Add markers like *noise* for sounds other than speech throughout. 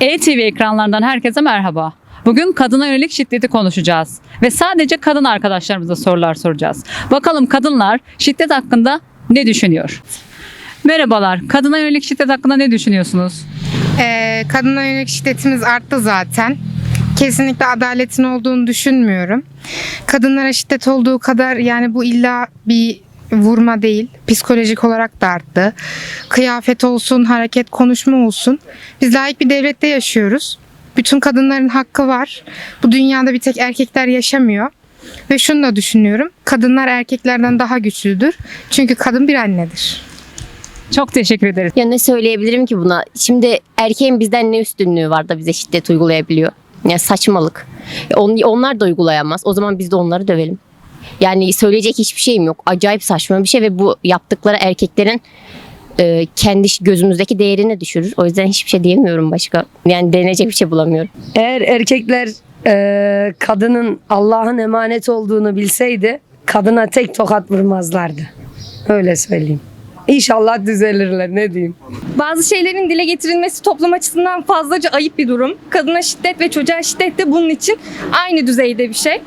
ETV ekranlarından herkese merhaba. Bugün kadına yönelik şiddeti konuşacağız ve sadece kadın arkadaşlarımıza sorular soracağız. Bakalım kadınlar şiddet hakkında ne düşünüyor? Merhabalar. Kadına yönelik şiddet hakkında ne düşünüyorsunuz? Ee, kadına yönelik şiddetimiz arttı zaten. Kesinlikle adaletin olduğunu düşünmüyorum. Kadınlara şiddet olduğu kadar yani bu illa bir vurma değil. Psikolojik olarak da arttı. Kıyafet olsun, hareket, konuşma olsun. Biz layık bir devlette yaşıyoruz. Bütün kadınların hakkı var. Bu dünyada bir tek erkekler yaşamıyor. Ve şunu da düşünüyorum. Kadınlar erkeklerden daha güçlüdür. Çünkü kadın bir annedir. Çok teşekkür ederiz. Ya ne söyleyebilirim ki buna? Şimdi erkeğin bizden ne üstünlüğü var da bize şiddet uygulayabiliyor? Ya saçmalık. Onlar da uygulayamaz. O zaman biz de onları dövelim. Yani söyleyecek hiçbir şeyim yok. Acayip saçma bir şey ve bu yaptıkları erkeklerin e, kendi gözümüzdeki değerini düşürür. O yüzden hiçbir şey diyemiyorum başka. Yani denecek bir şey bulamıyorum. Eğer erkekler e, kadının Allah'ın emanet olduğunu bilseydi kadına tek tokat vurmazlardı. Öyle söyleyeyim. İnşallah düzelirler ne diyeyim. Bazı şeylerin dile getirilmesi toplum açısından fazlaca ayıp bir durum. Kadına şiddet ve çocuğa şiddet de bunun için aynı düzeyde bir şey.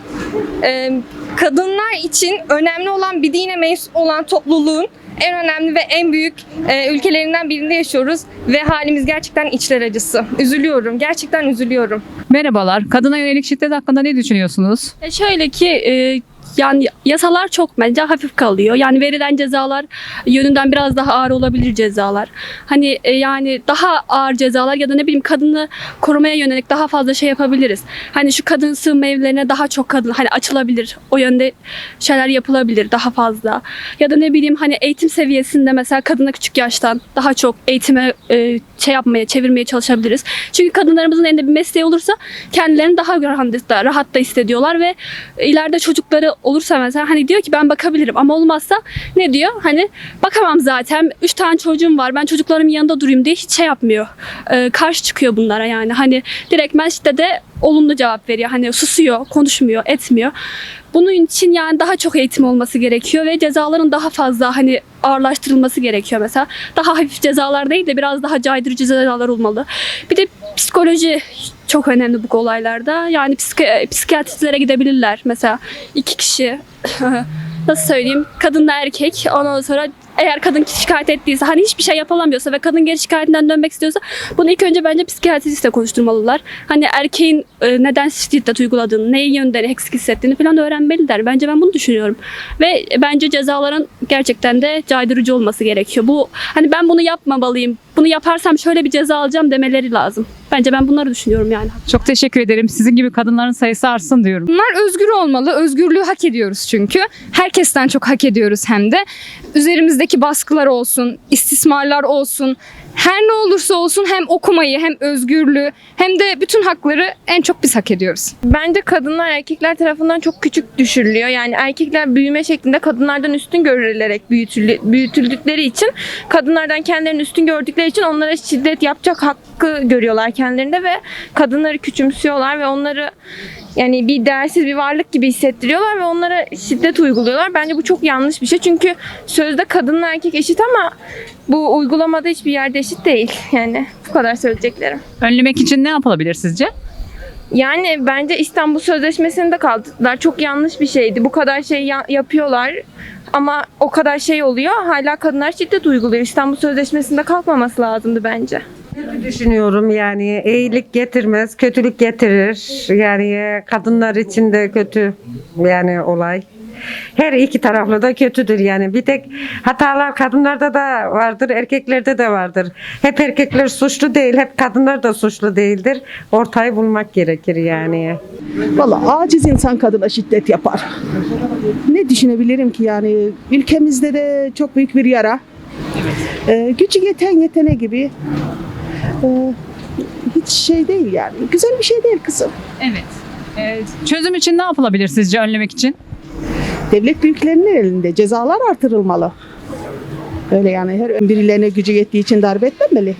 Ee, kadınlar için önemli olan bir dine mensup olan topluluğun en önemli ve en büyük e, ülkelerinden birinde yaşıyoruz ve halimiz gerçekten içler acısı. Üzülüyorum, gerçekten üzülüyorum. Merhabalar. Kadına yönelik şiddet hakkında ne düşünüyorsunuz? E şöyle ki e, yani yasalar çok bence hafif kalıyor. Yani verilen cezalar yönünden biraz daha ağır olabilir cezalar. Hani e, yani daha ağır cezalar ya da ne bileyim kadını korumaya yönelik daha fazla şey yapabiliriz. Hani şu kadın sığınma evlerine daha çok kadın hani açılabilir. O yönde şeyler yapılabilir daha fazla. Ya da ne bileyim hani eğitim seviyesinde mesela kadına küçük yaştan daha çok eğitime e, şey yapmaya, çevirmeye çalışabiliriz. Çünkü kadınlarımızın elinde bir mesleği olursa kendilerini daha rahat da, rahat da hissediyorlar ve ileride çocukları olursa mesela hani diyor ki ben bakabilirim ama olmazsa ne diyor? Hani bakamam zaten. Üç tane çocuğum var. Ben çocuklarımın yanında durayım diye hiç şey yapmıyor. Ee, karşı çıkıyor bunlara yani. Hani direktmen şiddete olumlu cevap veriyor. Hani susuyor, konuşmuyor, etmiyor. Bunun için yani daha çok eğitim olması gerekiyor ve cezaların daha fazla hani ağırlaştırılması gerekiyor mesela. Daha hafif cezalar değil de biraz daha caydırıcı cezalar olmalı. Bir de psikoloji çok önemli bu olaylarda. Yani psiki- psikiyatristlere gidebilirler. Mesela iki kişi *laughs* nasıl söyleyeyim kadınla erkek ondan sonra eğer kadın şikayet ettiyse hani hiçbir şey yapılamıyorsa ve kadın geri şikayetinden dönmek istiyorsa bunu ilk önce bence psikiyatristle konuşturmalılar. Hani erkeğin e, neden şiddet uyguladığını, neyi yönden eksik hissettiğini falan öğrenmeliler. Bence ben bunu düşünüyorum. Ve bence cezaların gerçekten de caydırıcı olması gerekiyor. Bu hani ben bunu yapmamalıyım. Bunu yaparsam şöyle bir ceza alacağım demeleri lazım. Bence ben bunları düşünüyorum yani. Çok teşekkür ederim. Sizin gibi kadınların sayısı artsın diyorum. Bunlar özgür olmalı. Özgürlüğü hak ediyoruz çünkü. Herkesten çok hak ediyoruz hem de. Üzerimizdeki baskılar olsun, istismarlar olsun. Her ne olursa olsun hem okumayı hem özgürlüğü hem de bütün hakları en çok biz hak ediyoruz. Bence kadınlar erkekler tarafından çok küçük düşürülüyor. Yani erkekler büyüme şeklinde kadınlardan üstün görülerek büyütüldükleri için kadınlardan kendilerini üstün gördükleri için onlara şiddet yapacak hakkı görüyorlar kendilerinde ve kadınları küçümsüyorlar ve onları yani bir değersiz bir varlık gibi hissettiriyorlar ve onlara şiddet uyguluyorlar. Bence bu çok yanlış bir şey. Çünkü sözde kadınla erkek eşit ama bu uygulamada hiçbir yerde eşit değil. Yani bu kadar söyleyeceklerim. Önlemek için ne yapılabilir sizce? Yani bence İstanbul Sözleşmesi'nde kaldılar. Çok yanlış bir şeydi. Bu kadar şey ya- yapıyorlar ama o kadar şey oluyor. Hala kadınlar şiddet uyguluyor. İstanbul Sözleşmesi'nde kalkmaması lazımdı bence. Düşünüyorum yani iyilik getirmez, kötülük getirir. Yani kadınlar için de kötü yani olay. Her iki taraflı da kötüdür yani. Bir tek hatalar kadınlarda da vardır, erkeklerde de vardır. Hep erkekler suçlu değil, hep kadınlar da suçlu değildir. Ortayı bulmak gerekir yani. Valla aciz insan kadına şiddet yapar. Ne düşünebilirim ki yani ülkemizde de çok büyük bir yara. Ee, gücü yeten yetene gibi. Ee, hiç şey değil yani. Güzel bir şey değil kızım. Evet. Ee, çözüm için ne yapılabilir sizce önlemek için? Devlet büyüklerinin elinde cezalar artırılmalı. Öyle yani her birilerine gücü yettiği için darbe etmemeli.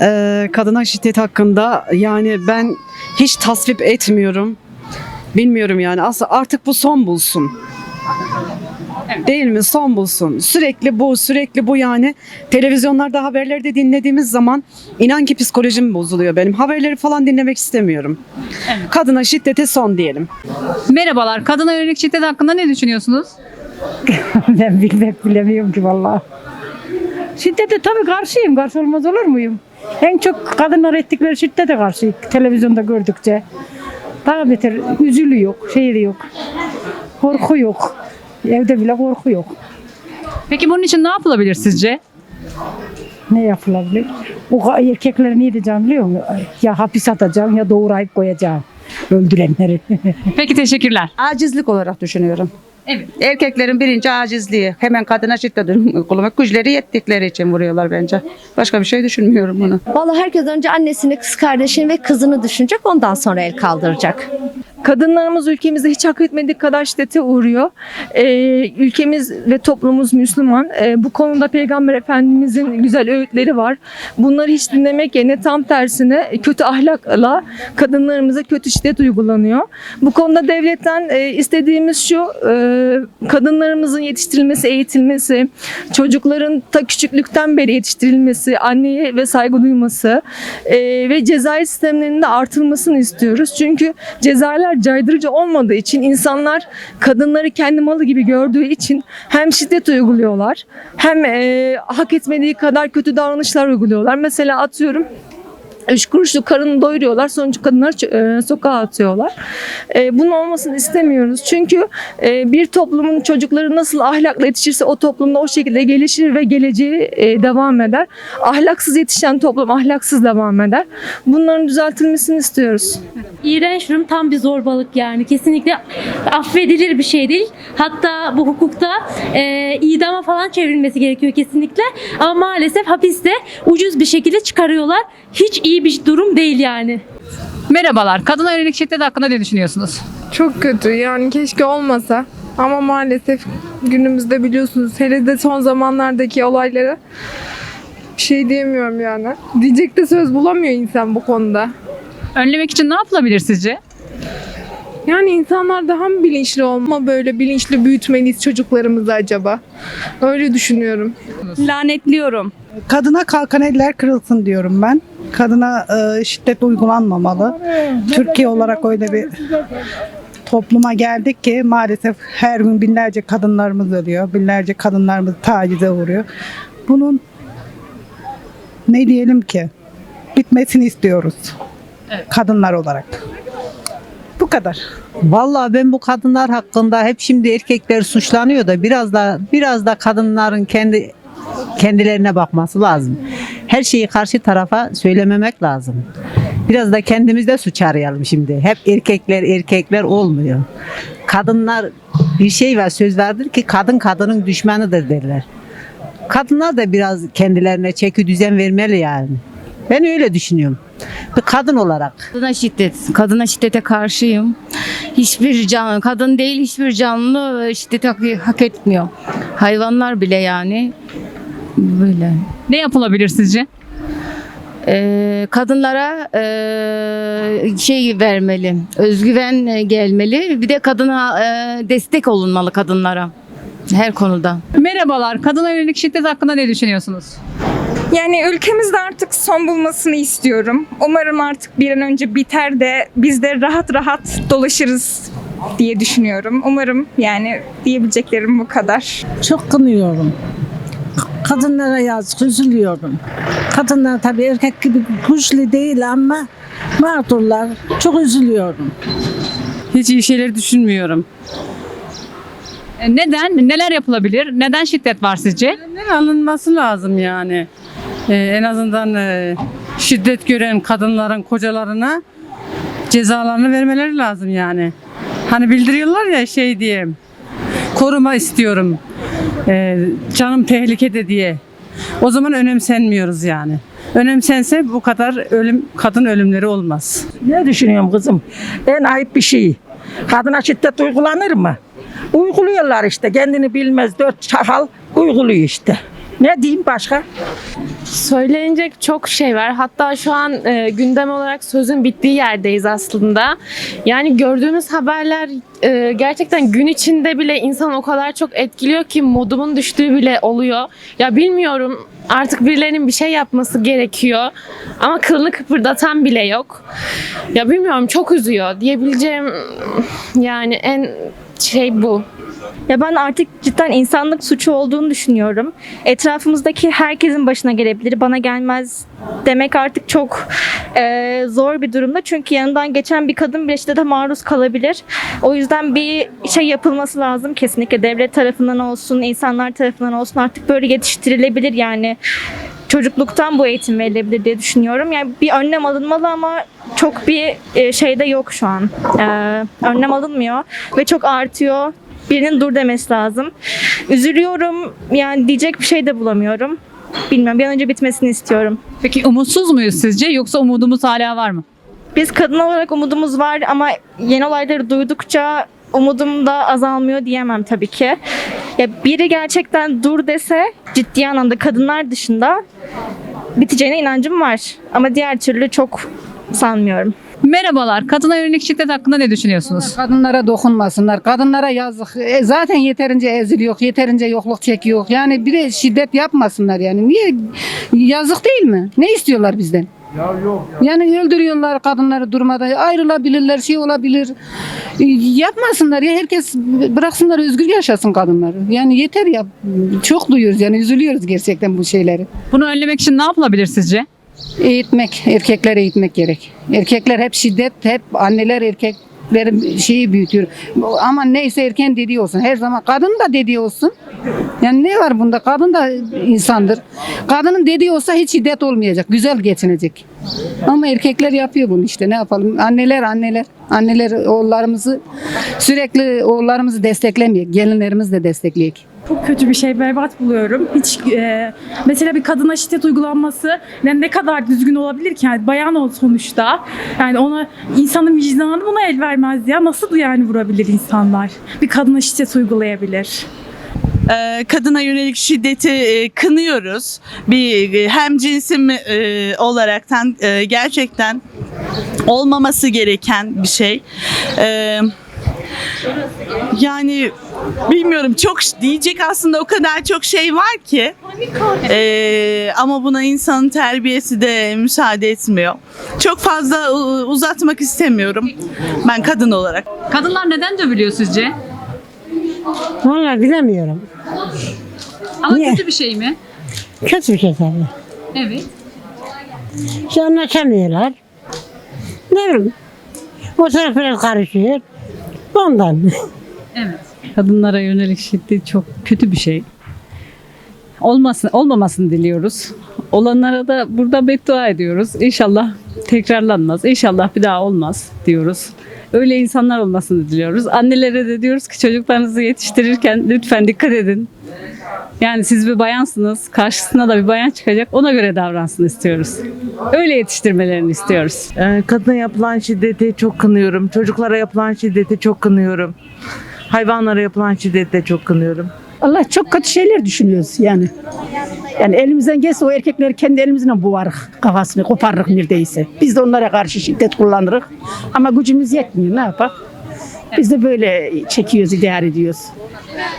Ee, kadına şiddet hakkında yani ben hiç tasvip etmiyorum. Bilmiyorum yani aslında artık bu son bulsun. Değil mi? Son bulsun. Sürekli bu, sürekli bu yani. Televizyonlarda haberlerde dinlediğimiz zaman inan ki psikolojim bozuluyor benim. Haberleri falan dinlemek istemiyorum. Kadına şiddete son diyelim. Merhabalar. Kadına yönelik şiddet hakkında ne düşünüyorsunuz? *laughs* ben bilmek bilemiyorum ki vallahi. Şiddete tabii karşıyım. Karşı olmaz olur muyum? En çok kadınlar ettikleri şiddete karşıyım. Televizyonda gördükçe. Daha beter üzülü yok, şey de yok. Korku yok. Evde bile korku yok. Peki bunun için ne yapılabilir sizce? Ne yapılabilir? O erkekleri ne edeceğim biliyor musun? Ya hapis atacağım ya doğrayıp koyacağım. Öldürenleri. *laughs* Peki teşekkürler. Acizlik olarak düşünüyorum. Evet. Erkeklerin birinci acizliği. Hemen kadına şiddet uygulamak. Güçleri yettikleri için vuruyorlar bence. Başka bir şey düşünmüyorum bunu. Vallahi herkes önce annesini, kız kardeşini ve kızını düşünecek ondan sonra el kaldıracak. Kadınlarımız ülkemizde hiç hak etmedik kadar şiddete uğruyor. Ee, ülkemiz ve toplumumuz Müslüman. Ee, bu konuda Peygamber Efendimizin güzel öğütleri var. Bunları hiç dinlemek yerine tam tersine kötü ahlakla kadınlarımıza kötü şiddet uygulanıyor. Bu konuda devletten e, istediğimiz şu e, kadınlarımızın yetiştirilmesi, eğitilmesi, çocukların ta küçüklükten beri yetiştirilmesi, anneye ve saygı duyması e, ve cezai sistemlerinin de artırılmasını istiyoruz. Çünkü cezalar caydırıcı olmadığı için insanlar kadınları kendi malı gibi gördüğü için hem şiddet uyguluyorlar hem e, hak etmediği kadar kötü davranışlar uyguluyorlar. Mesela atıyorum Üç kuruşlu karını doyuruyorlar. Sonucu kadınları e, sokağa atıyorlar. E, bunun olmasını istemiyoruz. Çünkü e, bir toplumun çocukları nasıl ahlakla yetişirse o toplumda o şekilde gelişir ve geleceği devam eder. Ahlaksız yetişen toplum ahlaksız devam eder. Bunların düzeltilmesini istiyoruz. İğrenç durum tam bir zorbalık yani. Kesinlikle affedilir bir şey değil. Hatta bu hukukta e, idama falan çevrilmesi gerekiyor kesinlikle. Ama maalesef hapiste ucuz bir şekilde çıkarıyorlar. Hiç iyi bir durum değil yani. Merhabalar. Kadına yönelik şiddet hakkında ne düşünüyorsunuz? Çok kötü yani keşke olmasa. Ama maalesef günümüzde biliyorsunuz hele de son zamanlardaki olaylara bir şey diyemiyorum yani. Diyecek de söz bulamıyor insan bu konuda. Önlemek için ne yapılabilir sizce? Yani insanlar daha mı bilinçli olma böyle bilinçli büyütmeliyiz çocuklarımızı acaba? Öyle düşünüyorum. Lanetliyorum. Kadına kalkan eller kırılsın diyorum ben. Kadına e, şiddet uygulanmamalı. Türkiye olarak öyle bir topluma geldik ki maalesef her gün binlerce kadınlarımız ölüyor. Binlerce kadınlarımız tacize uğruyor. Bunun ne diyelim ki bitmesini istiyoruz. Kadınlar olarak. Bu kadar. Vallahi ben bu kadınlar hakkında hep şimdi erkekler suçlanıyor da biraz da biraz da kadınların kendi kendilerine bakması lazım. Her şeyi karşı tarafa söylememek lazım. Biraz da kendimizde suç arayalım şimdi. Hep erkekler erkekler olmuyor. Kadınlar bir şey var söz vardır ki kadın kadının düşmanıdır derler. Kadınlar da biraz kendilerine çeki düzen vermeli yani. Ben öyle düşünüyorum. Bir kadın olarak. Kadına şiddet, kadına şiddete karşıyım. Hiçbir canlı, kadın değil hiçbir canlı şiddeti hak, hak etmiyor. Hayvanlar bile yani böyle. Ne yapılabilir sizce? Ee, kadınlara e, şey vermeli, özgüven e, gelmeli. Bir de kadına e, destek olunmalı kadınlara her konuda. Merhabalar. Kadına yönelik şiddet hakkında ne düşünüyorsunuz? Yani ülkemizde artık son bulmasını istiyorum. Umarım artık bir an önce biter de biz de rahat rahat dolaşırız diye düşünüyorum. Umarım yani diyebileceklerim bu kadar. Çok kınıyorum. Kadınlara yazık, üzülüyorum. Kadınlar tabii erkek gibi güçlü değil ama mağdurlar. Çok üzülüyorum. Hiç iyi şeyleri düşünmüyorum. E, Neden? Neler yapılabilir? Neden şiddet var sizce? Ne alınması lazım yani. Ee, en azından e, şiddet gören kadınların kocalarına cezalarını vermeleri lazım yani. Hani bildiriyorlar ya şey diye koruma istiyorum. Ee, canım tehlikede diye. O zaman önemsenmiyoruz yani. Önemsense bu kadar ölüm kadın ölümleri olmaz. Ne düşünüyorum kızım? En ayıp bir şey. Kadına şiddet uygulanır mı? Uyguluyorlar işte. Kendini bilmez dört çakal uyguluyor işte. Ne diyeyim başka? Söylenecek çok şey var. Hatta şu an e, gündem olarak sözün bittiği yerdeyiz aslında. Yani gördüğümüz haberler e, gerçekten gün içinde bile insan o kadar çok etkiliyor ki modumun düştüğü bile oluyor. Ya bilmiyorum artık birilerinin bir şey yapması gerekiyor. Ama kılını kıpırdatan bile yok. Ya bilmiyorum çok üzüyor diyebileceğim yani en şey bu. Ya ben artık cidden insanlık suçu olduğunu düşünüyorum. Etrafımızdaki herkesin başına gelebilir, bana gelmez demek artık çok e, zor bir durumda. Çünkü yanından geçen bir kadın bile şiddete maruz kalabilir. O yüzden bir şey yapılması lazım kesinlikle. Devlet tarafından olsun, insanlar tarafından olsun artık böyle yetiştirilebilir yani. Çocukluktan bu eğitim verilebilir diye düşünüyorum. Yani bir önlem alınmalı ama çok bir e, şeyde yok şu an. E, önlem alınmıyor ve çok artıyor birinin dur demesi lazım. Üzülüyorum. Yani diyecek bir şey de bulamıyorum. Bilmiyorum. Bir an önce bitmesini istiyorum. Peki umutsuz muyuz sizce yoksa umudumuz hala var mı? Biz kadın olarak umudumuz var ama yeni olayları duydukça umudum da azalmıyor diyemem tabii ki. Ya biri gerçekten dur dese ciddi anlamda kadınlar dışında biteceğine inancım var. Ama diğer türlü çok sanmıyorum. Merhabalar. Kadına yönelik şiddet hakkında ne düşünüyorsunuz? Kadınlara dokunmasınlar. Kadınlara yazık. E, zaten yeterince eziliyor, yeterince yokluk çekiyor. Yani bir de şiddet yapmasınlar yani. Niye? Yazık değil mi? Ne istiyorlar bizden? Yani öldürüyorlar kadınları durmadan. Ayrılabilirler, şey olabilir. E, Yapmasınlar ya. Herkes bıraksınlar özgür yaşasın kadınları. Yani yeter ya. Çok duyuyoruz yani üzülüyoruz gerçekten bu şeyleri. Bunu önlemek için ne yapılabilir sizce? Eğitmek, erkekleri eğitmek gerek. Erkekler hep şiddet, hep anneler erkeklerin şeyi büyütüyor. Ama neyse erken dediği olsun. Her zaman kadın da dediği olsun. Yani ne var bunda? Kadın da insandır. Kadının dediği olsa hiç şiddet olmayacak. Güzel geçinecek. Ama erkekler yapıyor bunu işte. Ne yapalım? Anneler, anneler. Anneler oğullarımızı sürekli oğullarımızı desteklemiyor. Gelinlerimiz de destekleyek. Çok kötü bir şey, berbat buluyorum. Hiç e, mesela bir kadına şiddet uygulanması ne, ne kadar düzgün olabilir ki? Yani bayan o sonuçta. Yani ona insanın vicdanı buna el vermez ya. Nasıl yani vurabilir insanlar? Bir kadına şiddet uygulayabilir. Ee, kadına yönelik şiddeti e, kınıyoruz. Bir e, hem cinsim e, olaraktan gerçekten olmaması gereken bir şey. Ee, yani bilmiyorum çok diyecek aslında o kadar çok şey var ki Ee, ama buna insanın terbiyesi de müsaade etmiyor. Çok fazla uzatmak istemiyorum ben kadın olarak. Kadınlar neden dövülüyor sizce? Vallahi bilemiyorum. Ama Niye? kötü bir şey mi? Kötü bir şey tabii. Evet. Hiç anlaşamıyorlar. Ne bileyim. O taraf biraz karışıyor. Ondan. Evet. Kadınlara yönelik şiddet çok kötü bir şey. Olmasın, olmamasını diliyoruz. Olanlara da burada beddua ediyoruz. İnşallah tekrarlanmaz. İnşallah bir daha olmaz diyoruz. Öyle insanlar olmasını diliyoruz. Annelere de diyoruz ki çocuklarınızı yetiştirirken lütfen dikkat edin. Yani siz bir bayansınız. Karşısına da bir bayan çıkacak. Ona göre davransın istiyoruz. Öyle yetiştirmelerini istiyoruz. Ee, Kadına yapılan şiddeti çok kınıyorum. Çocuklara yapılan şiddeti çok kınıyorum. Hayvanlara yapılan şiddeti de çok kınıyorum. Allah çok kötü şeyler düşünüyoruz yani. Yani elimizden gelse o erkekleri kendi elimizle boğarık kafasını koparırık neredeyse. Biz de onlara karşı şiddet kullanırız. Ama gücümüz yetmiyor ne yapalım. Biz de böyle çekiyoruz, idare ediyoruz.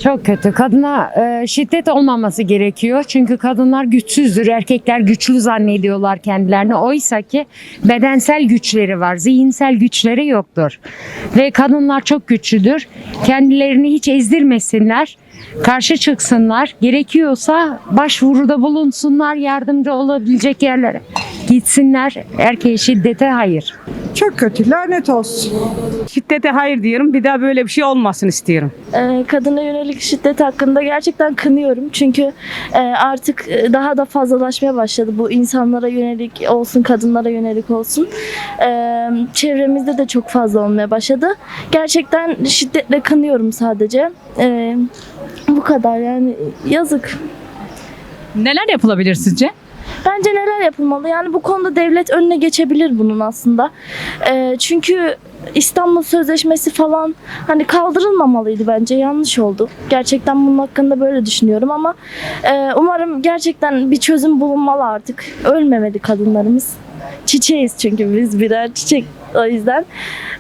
Çok kötü. Kadına e, şiddet olmaması gerekiyor. Çünkü kadınlar güçsüzdür. Erkekler güçlü zannediyorlar kendilerini. Oysa ki bedensel güçleri var. Zihinsel güçleri yoktur. Ve kadınlar çok güçlüdür. Kendilerini hiç ezdirmesinler. Karşı çıksınlar. Gerekiyorsa başvuruda bulunsunlar. Yardımcı olabilecek yerlere gitsinler. Erkeğe şiddete hayır. Çok kötü, lanet olsun. Şiddete hayır diyorum. Bir daha böyle bir şey olmasın istiyorum. Ee, kadına yönelik şiddet hakkında gerçekten kınıyorum. Çünkü e, artık e, daha da fazlalaşmaya başladı. Bu insanlara yönelik olsun, kadınlara yönelik olsun. Ee, çevremizde de çok fazla olmaya başladı. Gerçekten şiddetle kınıyorum sadece. Ee, bu kadar yani yazık. Neler yapılabilir sizce? Bence neler yapılmalı? Yani bu konuda devlet önüne geçebilir bunun aslında. Ee, çünkü İstanbul Sözleşmesi falan hani kaldırılmamalıydı bence yanlış oldu. Gerçekten bunun hakkında böyle düşünüyorum ama e, umarım gerçekten bir çözüm bulunmalı artık. Ölmemeli kadınlarımız. Çiçeğiz çünkü biz birer çiçek o yüzden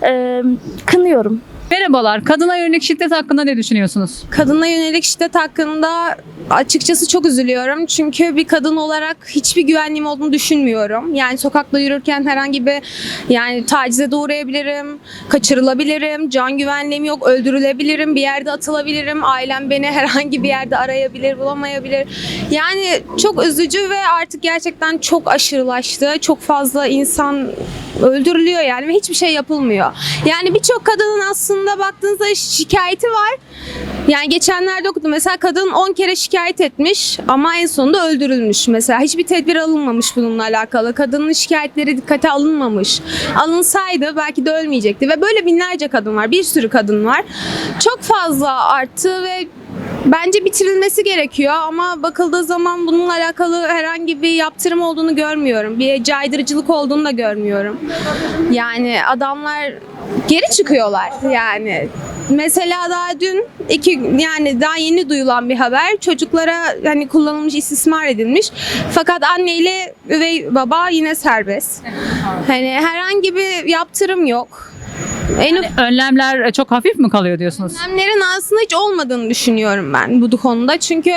e, kınıyorum. Merhabalar. Kadına yönelik şiddet hakkında ne düşünüyorsunuz? Kadına yönelik şiddet hakkında açıkçası çok üzülüyorum. Çünkü bir kadın olarak hiçbir güvenliğim olduğunu düşünmüyorum. Yani sokakta yürürken herhangi bir yani tacize de uğrayabilirim, kaçırılabilirim, can güvenliğim yok, öldürülebilirim, bir yerde atılabilirim, ailem beni herhangi bir yerde arayabilir, bulamayabilir. Yani çok üzücü ve artık gerçekten çok aşırılaştı. Çok fazla insan öldürülüyor yani ve hiçbir şey yapılmıyor. Yani birçok kadının aslında baktığınızda şikayeti var. Yani geçenlerde okudum mesela kadın 10 kere şikayet etmiş ama en sonunda öldürülmüş mesela. Hiçbir tedbir alınmamış bununla alakalı. Kadının şikayetleri dikkate alınmamış. Alınsaydı belki de ölmeyecekti ve böyle binlerce kadın var. Bir sürü kadın var. Çok fazla arttı ve Bence bitirilmesi gerekiyor ama bakıldığı zaman bununla alakalı herhangi bir yaptırım olduğunu görmüyorum. Bir caydırıcılık olduğunu da görmüyorum. Yani adamlar geri çıkıyorlar yani. Mesela daha dün iki yani daha yeni duyulan bir haber çocuklara hani kullanılmış istismar edilmiş. Fakat anne ile üvey baba yine serbest. Hani herhangi bir yaptırım yok. En ufak Önlemler e, çok hafif mi kalıyor diyorsunuz? Önlemlerin aslında hiç olmadığını düşünüyorum ben bu konuda. Çünkü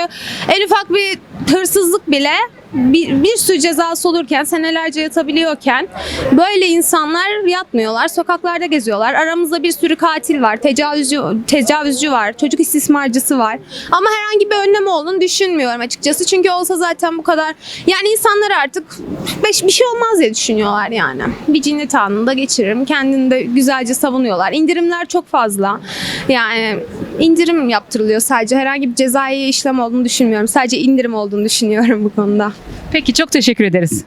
en ufak bir hırsızlık bile bir, bir sürü cezası olurken senelerce yatabiliyorken böyle insanlar yatmıyorlar. Sokaklarda geziyorlar. Aramızda bir sürü katil var. Tecavüzcü, tecavüzcü var. Çocuk istismarcısı var. Ama herhangi bir önlem olduğunu düşünmüyorum açıkçası. Çünkü olsa zaten bu kadar yani insanlar artık beş, bir şey olmaz diye düşünüyorlar yani. Bir cinnet anında geçiririm. Kendini de güzelce savunuyorlar. İndirimler çok fazla. Yani indirim yaptırılıyor sadece. Herhangi bir cezai işlem olduğunu düşünmüyorum. Sadece indirim olduğunu düşünüyorum bu konuda. Peki çok teşekkür ederiz.